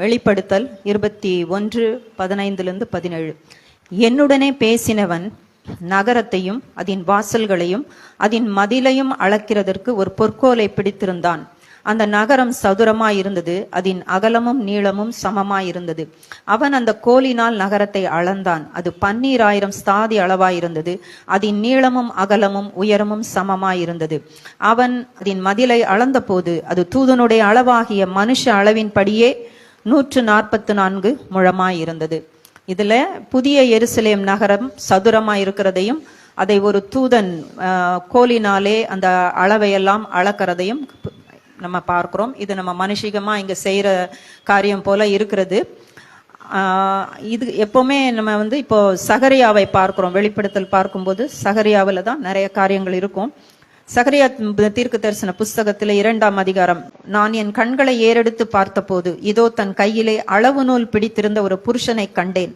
வெளிப்படுத்தல் இருபத்தி ஒன்று பதினைந்திலிருந்து பதினேழு. என்னுடனே பேசினவன் நகரத்தையும் அதன் வாசல்களையும் அதன் மதிலையும் அளக்கிறதற்கு ஒரு பொற்கோலை பிடித்திருந்தான். அந்த நகரம் சதுரமாய் இருந்தது அதன் அகலமும் நீளமும் சமமாய் இருந்தது அவன் அந்த கோலினால் நகரத்தை அளந்தான். அது பன்னீராயிரம் ஸ்தாதி அளவாய் இருந்தது அதன் நீளமும் அகலமும் உயரமும் சமமாய் இருந்தது அவன் அதன் மதிலை அளந்தபோது அது தூதனுடைய அளவாகிய மனுஷ அளவின்படியே நூற்று நாற்பத்து நான்கு முழமாய் இருந்தது இதில் புதிய எருசலேம் நகரம் சதுரமாக இருக்கிறதையும் அதை ஒரு தூதன் கோலினாலே அந்த அளவையெல்லாம் அளக்கிறதையும் நம்ம பார்க்குறோம். இது நம்ம மனுஷிகமாக இங்கே செய்கிற காரியம் போல இருக்கிறது. இது எப்போவுமே நம்ம வந்து இப்போ சகரியாவை பார்க்குறோம். வெளிப்படுத்தல் பார்க்கும்போது சகரியாவில் தான் நிறைய காரியங்கள் இருக்கும். சகரியா தீர்க்கு தரிசன புஸ்தகத்திலே இரண்டாம் அதிகாரம். நான் என் கண்களை ஏறெடுத்து பார்த்தபோது இதோ தன் கையிலே அளவு நூல் பிடித்திருந்த ஒரு புருஷனை கண்டேன்.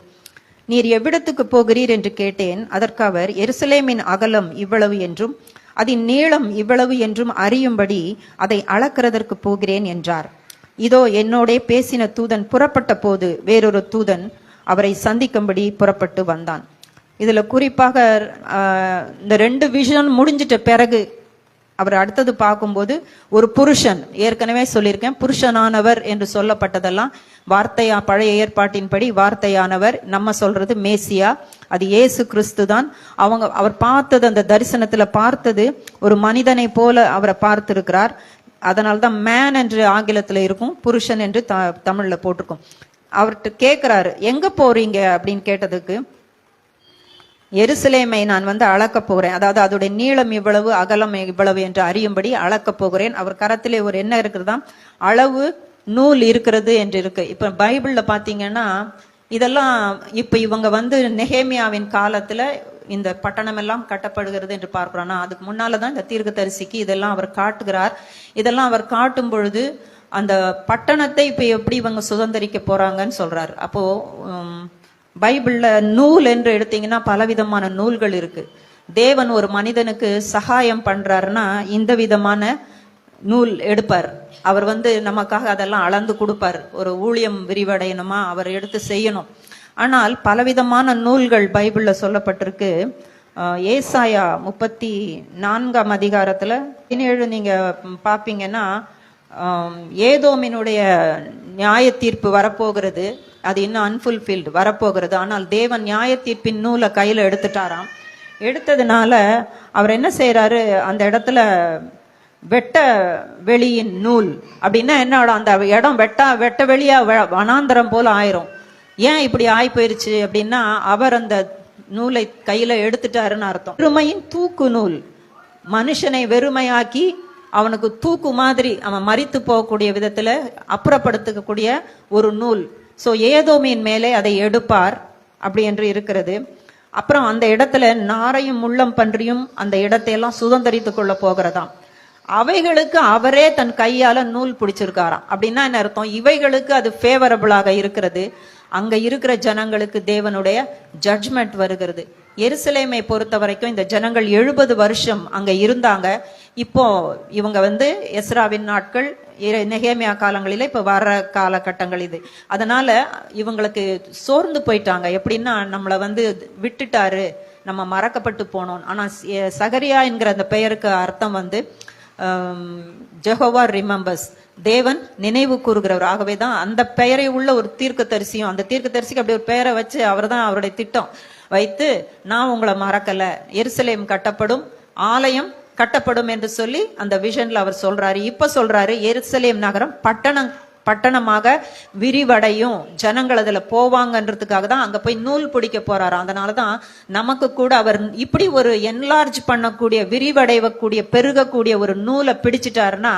நீர் எவ்விடத்துக்கு போகிறீர் என்று கேட்டேன். அதற்கு அவர் எருசலேமின் அகலம் இவ்வளவு என்றும் அதன் நீளம் இவ்வளவு என்றும் அறியும்படி அதை அளக்கிறதற்கு போகிறேன் என்றார். இதோ என்னோடே பேசின தூதன் புறப்பட்ட போது வேறொரு தூதன் அவரை சந்திக்கும்படி புறப்பட்டு வந்தான். இதுல குறிப்பாக இந்த ரெண்டு விஷன் முடிஞ்சிட்ட பிறகு அவர் அடுத்தது பார்க்கும்போது ஒரு புருஷன் ஏற்கனவே சொல்லியிருக்கேன் புருஷனானவர் என்று சொல்லப்பட்டதெல்லாம் வார்த்தையா பழைய ஏற்பாட்டின்படி வார்த்தையானவர் நம்ம சொல்றது மேசியா அது ஏசு கிறிஸ்து தான். அவங்க அவர் பார்த்தது அந்த தரிசனத்துல பார்த்தது ஒரு மனிதனை போல அவரை பார்த்திருக்கிறார். அதனால தான் மேன் என்று ஆங்கிலத்துல இருக்கும் புருஷன் என்று த தமிழ்ல போட்டிருக்கும். அவர்கிட்ட கேட்கிறாரு எங்க போறீங்க? அப்படின்னு கேட்டதுக்கு எருசலேமை நான் வந்து அளக்கப் போகிறேன். அதாவது அதோடைய நீளம் இவ்வளவு அகலம் இவ்வளவு என்று அறியும்படி அளக்கப் போகிறேன். அவர் கரத்திலே ஒரு என்ன இருக்கிறதா அளவு நூல் இருக்கிறது என்று இருக்கு. இப்ப பைபிள்ல பாத்தீங்கன்னா இதெல்லாம் இப்ப இவங்க வந்து நெஹேமியாவின் காலத்துல இந்த பட்டணம் எல்லாம் கட்டப்படுகிறது என்று பார்க்கிறோம். ஆனா அதுக்கு முன்னாலதான் இந்த தீர்க்கதரிசிக்கு இதெல்லாம் அவர் காட்டுகிறார். இதெல்லாம் அவர் காட்டும் பொழுது அந்த பட்டணத்தை இப்ப எப்படி இவங்க சுதந்திரிக்க போறாங்கன்னு சொல்றாரு. அப்போ பைபிளில் நூல் என்று எடுத்தீங்கன்னா பலவிதமான நூல்கள் இருக்கு. தேவன் ஒரு மனிதனுக்கு சகாயம் பண்றாருன்னா இந்த விதமான நூல் எடுப்பார். அவர் வந்து நமக்காக அதெல்லாம் அளந்து கொடுப்பார். ஒரு ஊழியம் விரிவடையணுமா? அவர் எடுத்து செய்யணும். ஆனால் பலவிதமான நூல்கள் பைபிளில் சொல்லப்பட்டிருக்கு. ஏசாயா முப்பத்தி நான்காம் அதிகாரத்தில் பதினேழு நீங்கள் பார்ப்பீங்கன்னா ஏதோமினுடைய நியாய தீர்ப்பு வரப்போகிறது. அது இன்னும் அன்ஃபுல்ஃபில்டு வரப்போகிறது. ஆனால் தேவன் நியாய தீர்ப்பின் நூலை கையில் எடுத்துட்டாராம். எடுத்ததுனால அவர் என்ன செய்யறாரு அந்த இடத்துல வெட்ட வெளியின் நூல். அப்படின்னா என்னோட அந்த இடம் வெட்டா வெட்ட வெளியா வ- வனாந்தரம் போல ஆயிரும். ஏன் இப்படி ஆய் போயிருச்சு அப்படின்னா அவர் அந்த நூலை கையில எடுத்துட்டாருன்னு அர்த்தம். வெறுமையின் தூக்கு நூல். மனுஷனை வெறுமையாக்கி அவனுக்கு தூக்கு மாதிரி அவன் மறித்து போகக்கூடிய விதத்துல அப்புறப்படுத்தக்கூடிய ஒரு நூல். ஸோ ஏதோமியின் மேலே அதை எடுப்பார். அப்படி என்று இருக்கிறது. அப்புறம் அந்த இடத்துல நாரையும் முள்ளம் பன்றியும் அந்த இடத்தையெல்லாம் சுதந்திரித்து கொள்ள போகிறதாம். அவைகளுக்கு அவரே தன் கையால நூல் பிடிச்சிருக்காராம். அப்படின்னா என்ன அர்த்தம்? இவைகளுக்கு அது ஃபேவரபிளாக இருக்கிறது. அங்க இருக்கிற ஜனங்களுக்கு தேவனுடைய ஜட்ஜ்மெண்ட் வருகிறது. எருசலேமை பொறுத்த வரைக்கும் இந்த ஜனங்கள் எழுபது வருஷம் அங்கே இருந்தாங்க. இப்போ இவங்க வந்து எஸ்ராவின் நாட்கள் நெகேமியா காலங்களில் இப்போ வர காலகட்டங்கள் இது. அதனால இவங்களுக்கு சோர்ந்து போயிட்டாங்க. எப்படின்னா நம்மளை வந்து விட்டுட்டாரு. நம்ம மறக்கப்பட்டு போனோம். ஆனால் சகரியா என்கிற அந்த பெயருக்கு அர்த்தம் வந்து ஜெகோவா ரிமெம்பர்ஸ் தேவன் நினைவு கூறுகிறவர். ஆகவே தான் அந்த பெயரை உள்ள ஒரு தீர்க்க தரிசியும் அந்த தீர்க்கதரிசிக்கு அப்படி ஒரு பெயரை வச்சு அவர் தான் அவருடைய திட்டம். வைத்து நான் உங்களை மறக்கல. எருசலேம் கட்டப்படும் ஆலயம் கட்டப்படும் என்று சொல்லி அந்த விஷன்ல அவர் சொல்றாரு. இப்ப சொல்றாரு எருசலேம் நகரம் பட்டணம் பட்டணமாக விரிவடையும். ஜனங்கள் அதில் போவாங்கன்றதுக்காக தான் அங்கே போய் நூல் பிடிக்க அதனால் தான் நமக்கு கூட அவர் இப்படி ஒரு என்லார்ஜ் பண்ணக்கூடிய விரிவடையக்கூடிய பெருகக்கூடிய ஒரு நூலை பிடிச்சிட்டாருன்னா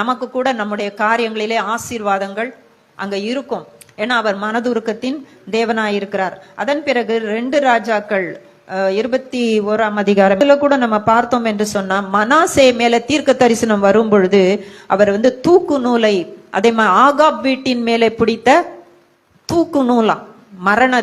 நமக்கு கூட நம்முடைய காரியங்களிலே ஆசீர்வாதங்கள் அங்கே இருக்கும். ஏன்னா அவர் மனதுருக்கத்தின் தேவனாயிருக்கிறார். அதன் பிறகு ரெண்டு ராஜாக்கள் இருபத்தி ஓராம் அதிகாரம் இதுல கூட நம்ம பார்த்தோம் என்று சொன்னா மனாசே மேல தீர்க்க தரிசனம் வரும் பொழுது அவர் வந்து தூக்கு நூலை அதே மாதிரி ஆகாப் வீட்டின் மேலே பிடித்த தூக்கு நூலாம் மரண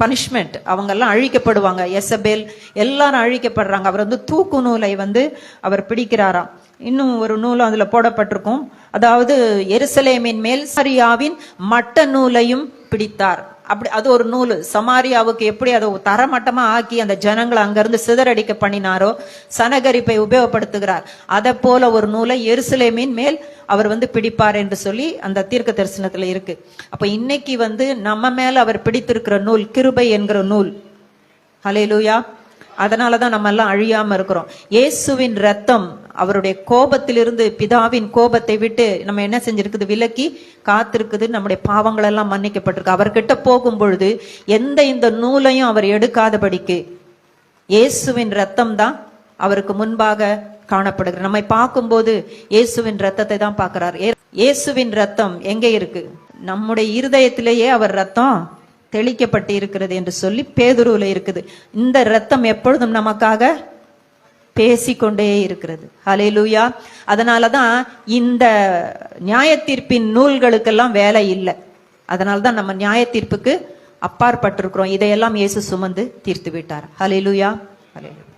பனிஷ்மெண்ட் அவங்க எல்லாம் அழிக்கப்படுவாங்க. எசபேல் எல்லாரும் அழிக்கப்படுறாங்க. அவர் வந்து தூக்கு நூலை வந்து அவர் பிடிக்கிறாராம். இன்னும் ஒரு நூலும் அதுல போடப்பட்டிருக்கும். அதாவது எருசலேமின் மேல் சரியாவின் மட்ட நூலையும் பிடித்தார். அப்படி அது ஒரு நூல். சமாரியாவுக்கு எப்படி அதை தரமட்டமா ஆக்கி அந்த ஜனங்களை அங்கிருந்து சிதறடிக்க பண்ணினாரோ சனகரிப்பை உபயோகப்படுத்துகிறார். அதை போல ஒரு நூலை எருசலேமின் மேல் அவர் வந்து பிடிப்பார் என்று சொல்லி அந்த தீர்க்க தரிசனத்துல இருக்கு. அப்ப இன்னைக்கு வந்து நம்ம மேல அவர் பிடித்திருக்கிற நூல் கிருபை என்கிற நூல். ஹalleluya. அதனால தான் நம்ம எல்லாம் அழியாம இருக்கிறோம். இயேசுவின் ரத்தம் அவருடைய கோபத்திலிருந்து பிதாவின் கோபத்தை விட்டு நம்ம என்ன செஞ்சிருக்குது? விலக்கி காத்திருக்குது. நம்முடைய பாவங்கள் எல்லாம் மன்னிக்கப்பட்டிருக்கு. அவர்கிட்ட போகும் பொழுது எந்த இந்த நூலையும் அவர் எடுக்காதபடிக்கு இயேசுவின் ரத்தம் தான் அவருக்கு முன்பாக காணப்படுகிறது. நம்மை பார்க்கும்போது இயேசுவின் ரத்தத்தை தான் பார்க்கிறார். ஏ- இயேசுவின் ரத்தம் எங்கே இருக்கு? நம்முடைய இருதயத்திலேயே அவர் ரத்தம் தெளிக்கப்பட்டு இருக்கிறது என்று சொல்லி பேதுருவில் இருக்குது. இந்த ரத்தம் எப்பொழுதும் நமக்காக பேசிக்கொண்டே இருக்கிறது. ஹலேலூயா அதனால தான் இந்த நியாயத்தீர்ப்பின் நூல்களுக்கெல்லாம் வேலை இல்லை. அதனால தான் நம்ம நியாயத்தீர்ப்புக்கு அப்பாற்பட்டிருக்கிறோம். இதையெல்லாம் இயேசு சுமந்து தீர்த்து விட்டார் ஹலேலூயா ஹalleluya.